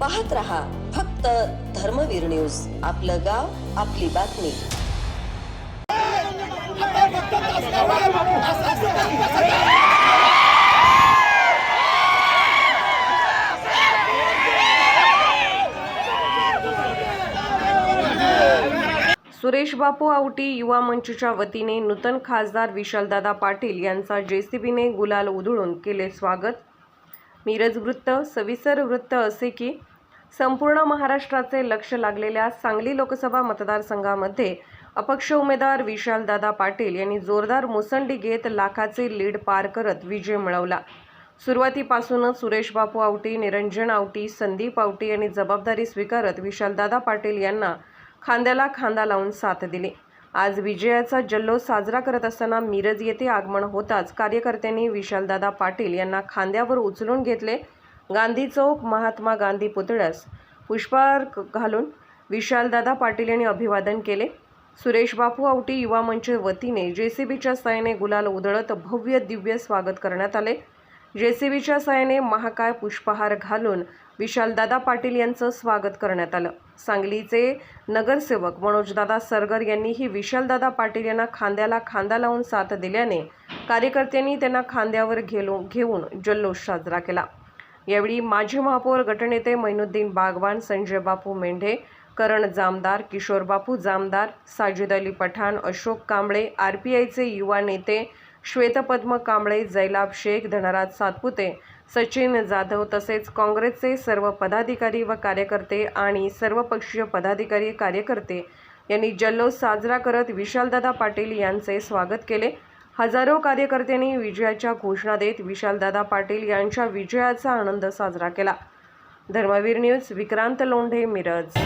पाहत रहा फक्त धर्मवीर न्यूज. आपलं गाव आपली बातमी. सुरेश बापू आवटी युवा मंचच्या वतीने नूतन खासदार विशालदादा पाटील यांचा जेसीबीने गुलाल उधळून केले स्वागत. मिरज वृत्त सविसर वृत्त असे की संपूर्ण महाराष्ट्राचे लक्ष लागलेल्या सांगली लोकसभा मतदारसंघामध्ये अपक्ष उमेदवार विशालदादा पाटील यांनी जोरदार मुसंडी घेत लाखाचे लीड पार करत विजय मिळवला. सुरुवातीपासूनच सुरेश बापू आवटी निरंजन आवटी संदीप आवटी यांनी जबाबदारी स्वीकारत विशालदादा पाटील यांना खांद्याला खांदा लावून साथ दिली. आज विजयाचा जल्लोष साजरा करत असताना मिरज येथे आगमन होताच कार्यकर्त्यांनी विशालदादा पाटील यांना खांद्यावर उचलून घेतले. गांधी चौक महात्मा गांधी पुतळ्यास पुष्पहार घालून विशालदादा पाटील यांनी अभिवादन केले. सुरेश बापू आवटी युवा मंच वतीने जेसीबीच्या साहाय्याने गुलाल उधळत भव्य दिव्य स्वागत करण्यात आले. जेसीबीच्या सहाय्याने महाकाय पुष्पहार घालून विशालदादा पाटील यांचं स्वागत करण्यात आलं. सांगलीचे नगरसेवक मनोजदादा सरगर यांनीही विशालदादा पाटील यांना खांद्याला खांदा लावून साथ दिल्याने कार्यकर्त्यांनी त्यांना खांद्यावर घेलो घेऊन जल्लोष साजरा केला. यावेळी माजी महापौर गटनेते मैनुद्दीन बागवान संजय बापू मेंढे करण जामदार किशोर बापू जामदार साजिद अली पठाण अशोक कांबळे आर पी आयचे युवा नेते श्वेतपद्म कांबळे जैलाब शेख धनराज सातपुते सचिन जाधव तसेच काँग्रेसचे सर्व पदाधिकारी व कार्यकर्ते आणि सर्वपक्षीय पदाधिकारी कार्यकर्ते यांनी जल्लोष साजरा करत विशालदादा पाटील यांचे स्वागत केले. हजारो कार्यकर्त्यांनी विजयाच्या घोषणा देत विशालदादा पाटील यांच्या विजयाचा आनंद साजरा केला. Dharmveer news Vikrant Londhe Miraj.